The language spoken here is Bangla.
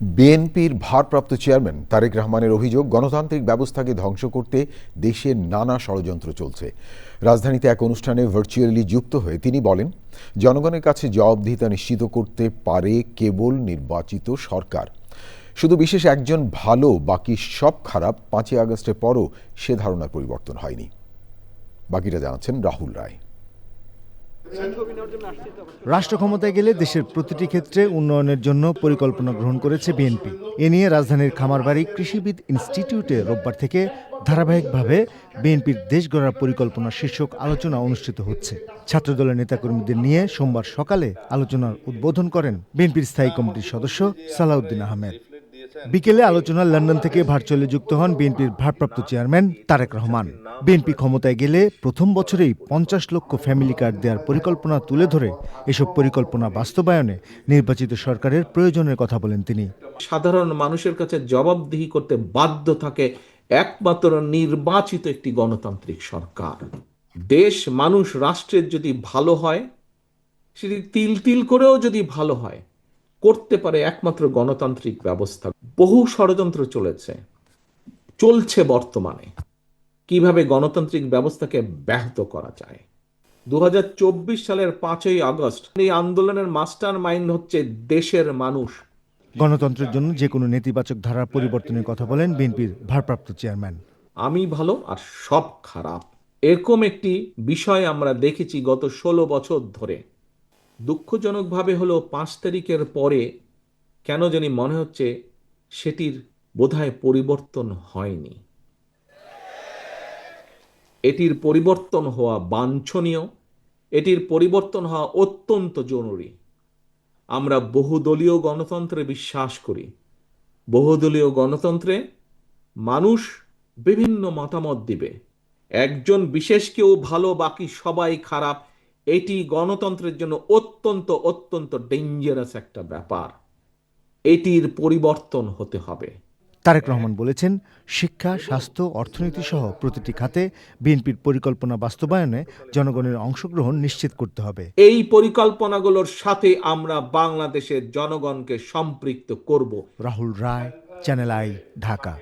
বিএনপির ভারপ্রাপ্ত চেয়ারম্যান তারেক রহমানের অভিযোগ, গণতান্ত্রিক ব্যবস্থাকে ধ্বংস করতে দেশের নানা ষড়যন্ত্র চলছে। রাজধানীতে এক অনুষ্ঠানে ভার্চুয়ালি যুক্ত হয়ে তিনি বলেন, জনগণের কাছে জবাবদিহিতা নিশ্চিত করতে পারে কেবল নির্বাচিত সরকার। শুধু বিশেষ একজন ভালো, বাকি সব খারাপ, পাঁচই আগস্টের পরও সে ধারণার পরিবর্তন হয়নি। বাকিটা জানাচ্ছেন রাহুল রায়। রাষ্ট্র ক্ষমতায় গেলে দেশের প্রতিটি ক্ষেত্রে উন্নয়নের জন্য পরিকল্পনা গ্রহণ করেছে বিএনপি। এ নিয়ে রাজধানীর খামারবাড়ি কৃষিবিদ ইনস্টিটিউটে রোববার থেকে ধারাবাহিকভাবে বিএনপির দেশ গড়ার পরিকল্পনা শীর্ষক আলোচনা অনুষ্ঠিত হচ্ছে। ছাত্রদলের নেতাকর্মীদের নিয়ে সোমবার সকালে আলোচনার উদ্বোধন করেন বিএনপির স্থায়ী কমিটির সদস্য সালাউদ্দিন আহমেদ। বিকেলে আলোচনা লন্ডন থেকে ভার্চুয়ালি যুক্ত হন বিএনপির ভারপ্রাপ্ত চেয়ারম্যান তারেক রহমান। বিএনপি ক্ষমতায় গেলে প্রথম বছরেই পঞ্চাশ লক্ষ ফ্যামিলি কার্ড দেওয়ার পরিকল্পনা তুলে ধরে এসব পরিকল্পনা বাস্তবায়নে নির্বাচিত সরকারের প্রয়োজনের কথা বলেন তিনি। সাধারণ মানুষের কাছে জবাবদিহি করতে বাধ্য থাকে একমাত্র নির্বাচিত একটি গণতান্ত্রিক সরকার। দেশ, মানুষ, রাষ্ট্রের যদি ভালো হয়, সেটি তিল তিল করেও যদি ভালো হয় করতে পারে একমাত্র গণতান্ত্রিক ব্যবস্থা। বহু ষড়যন্ত্র চলেছে চলছে বর্তমানে। কীভাবে গণতান্ত্রিক ব্যবস্থাকে ব্যাহত করা যায়? দুহাজার চব্বিশ সালের পাঁচই আগস্ট এই আন্দোলনের মাস্টার মাইন্ড হচ্ছে দেশের মানুষ। গণতন্ত্রের জন্য যে কোনো নেতিবাচক ধারার পরিবর্তনের কথা বলেন বিএনপির ভারপ্রাপ্ত চেয়ারম্যান। আমি ভালো আর সব খারাপ। এরকম একটি বিষয় আমরা দেখেছি গত ষোলো বছর ধরে। দুঃখজনকভাবে হলো পাঁচ তারিখের পরে কেন জানি মনে হচ্ছে সেটির বোধহয় পরিবর্তন হয়নি। এটির পরিবর্তন হওয়া বাঞ্ছনীয়, এটির পরিবর্তন হওয়া অত্যন্ত জরুরি। আমরা বহুদলীয় গণতন্ত্রে বিশ্বাস করি। বহুদলীয় গণতন্ত্রে মানুষ বিভিন্ন মতামত দিবে। একজন বিশেষ কেউ ভালো, বাকি সবাই খারাপ এটি গণতন্ত্রের জন্য অত্যন্ত অত্যন্ত ডেঞ্জারাস একটা ব্যাপার। এটির পরিবর্তন হতে হবে। তারেক রহমান বলেছেন শিক্ষা স্বাস্থ্য অর্থনীতি সহ প্রতিটি খাতে বিএনপির পরিকল্পনা বাস্তবায়নে জনগণের অংশগ্রহণ নিশ্চিত করতে হবে। এই পরিকল্পনাগুলোর সাথে আমরা বাংলাদেশের জনগণকে সম্পৃক্ত করব। Rahul Roy channel I Dhaka.